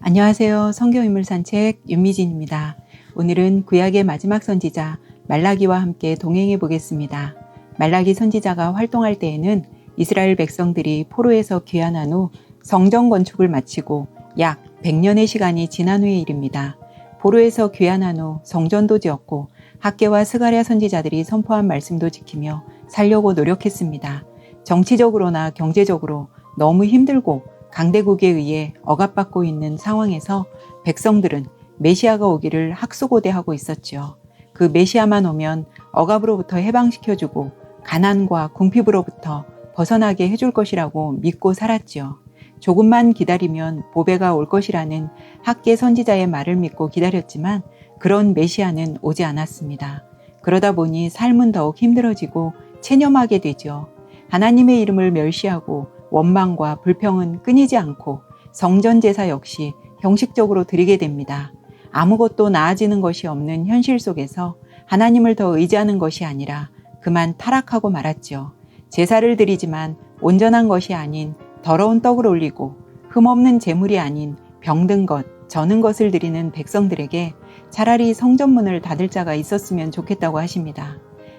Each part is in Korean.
안녕하세요. 성경인물 산책 윤미진입니다. 오늘은 구약의 마지막 선지자 말라기와 함께 동행해 보겠습니다. 말라기 선지자가 활동할 때에는 이스라엘 백성들이 포로에서 귀환한 후 성전 건축을 마치고 약 100년의 시간이 지난 후의 일입니다. 포로에서 귀환한 후 성전도 지었고 학계와 스가랴 선지자들이 선포한 말씀도 지키며 살려고 노력했습니다. 정치적으로나 경제적으로 너무 힘들고 강대국에 의해 억압받고 있는 상황에서 백성들은 메시아가 오기를 학수고대하고 있었죠. 그 메시아만 오면 억압으로부터 해방시켜주고 가난과 궁핍으로부터 벗어나게 해줄 것이라고 믿고 살았지요. 조금만 기다리면 보배가 올 것이라는 학계 선지자의 말을 믿고 기다렸지만 그런 메시아는 오지 않았습니다. 그러다 보니 삶은 더욱 힘들어지고 체념하게 되죠. 하나님의 이름을 멸시하고 원망과 불평은 끊이지 않고 성전 제사 역시 형식적으로 드리게 됩니다. 아무것도 나아지는 것이 없는 현실 속에서 하나님을 더 의지하는 것이 아니라 그만 타락하고 말았지요. 제사를 드리지만 온전한 것이 아닌 더러운 떡을 올리고 흠없는 재물이 아닌 병든 것, 저는 것을 드리는 백성들에게 차라리 성전문을 닫을 자가 있었으면 좋겠다고 하십니다.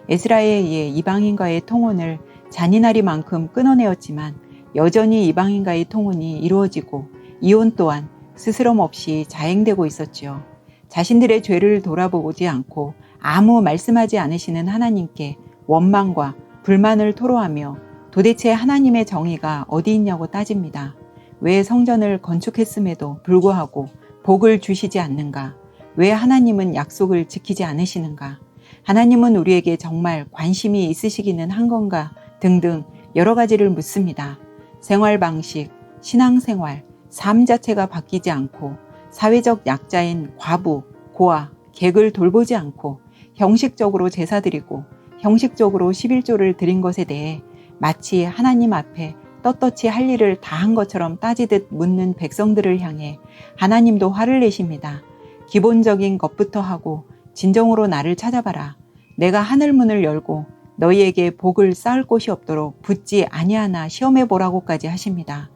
에스라에 의해 이방인과의 통혼을 잔인하리만큼 끊어내었지만 여전히 이방인과의 통혼이 이루어지고 이혼 또한 스스럼 없이 자행되고 있었지요. 자신들의 죄를 돌아보지 않고 아무 말씀하지 않으시는 하나님께 원망과 불만을 토로하며 도대체 하나님의 정의가 어디 있냐고 따집니다. 왜 성전을 건축했음에도 불구하고 복을 주시지 않는가? 왜 하나님은 약속을 지키지 않으시는가? 하나님은 우리에게 정말 관심이 있으시기는 한 건가? 등등 여러 가지를 묻습니다. 생활 방식, 신앙생활, 삶 자체가 바뀌지 않고 사회적 약자인 과부, 고아, 객을 돌보지 않고 형식적으로 제사 드리고 형식적으로 11조를 드린 것에 대해 마치 하나님 앞에 떳떳이 할 일을 다 한 것처럼 따지듯 묻는 백성들을 향해 하나님도 화를 내십니다. 기본적인 것부터 하고 진정으로 나를 찾아봐라. 내가 하늘문을 열고 너희에게 복을 쌓을 곳이 없도록 붙지 아니하나 시험해 보라고까지 하십니다.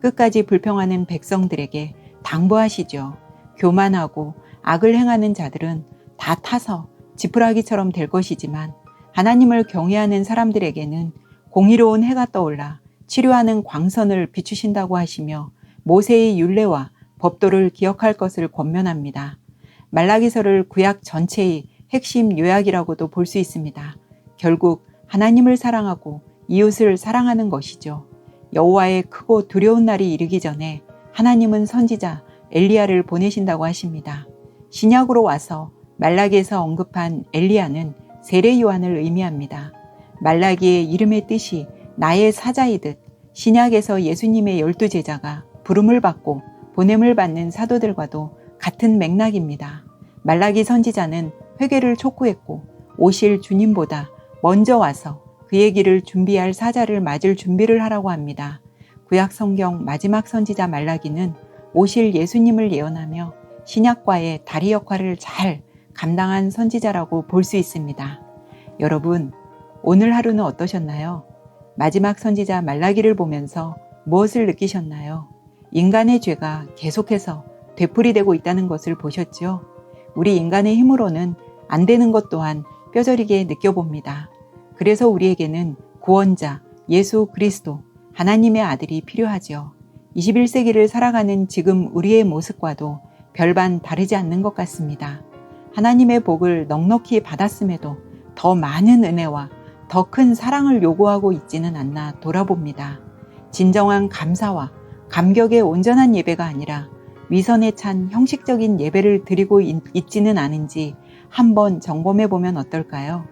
끝까지 불평하는 백성들에게 당부하시죠. 교만하고 악을 행하는 자들은 다 타서 지푸라기처럼 될 것이지만 하나님을 경외하는 사람들에게는 공의로운 해가 떠올라 치료하는 광선을 비추신다고 하시며 모세의 율례와 법도를 기억할 것을 권면합니다. 말라기서를 구약 전체의 핵심 요약이라고도 볼 수 있습니다. 결국 하나님을 사랑하고 이웃을 사랑하는 것이죠. 여호와의 크고 두려운 날이 이르기 전에 하나님은 선지자 엘리야를 보내신다고 하십니다. 신약으로 와서 말라기에서 언급한 엘리야는 세례 요한을 의미합니다. 말라기의 이름의 뜻이 나의 사자이듯 신약에서 예수님의 열두 제자가 부름을 받고 보냄을 받는 사도들과도 같은 맥락입니다. 말라기 선지자는 회개를 촉구했고 오실 주님보다 먼저 와서 그의 길을 준비할 사자를 맞을 준비를 하라고 합니다. 구약 성경 마지막 선지자 말라기는 오실 예수님을 예언하며 신약과의 다리 역할을 잘 감당한 선지자라고 볼 수 있습니다. 여러분, 오늘 하루는 어떠셨나요? 마지막 선지자 말라기를 보면서 무엇을 느끼셨나요? 인간의 죄가 계속해서 되풀이되고 있다는 것을 보셨죠? 우리 인간의 힘으로는 안 되는 것 또한 뼈저리게 느껴봅니다. 그래서 우리에게는 구원자, 예수 그리스도, 하나님의 아들이 필요하지요. 21세기를 살아가는 지금 우리의 모습과도 별반 다르지 않는 것 같습니다. 하나님의 복을 넉넉히 받았음에도 더 많은 은혜와 더 큰 사랑을 요구하고 있지는 않나 돌아봅니다. 진정한 감사와 감격의 온전한 예배가 아니라 위선에 찬 형식적인 예배를 드리고 있, 지는 않은지 한번 점검해 보면 어떨까요?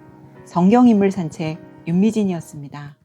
성경인물 산책 윤미진이었습니다.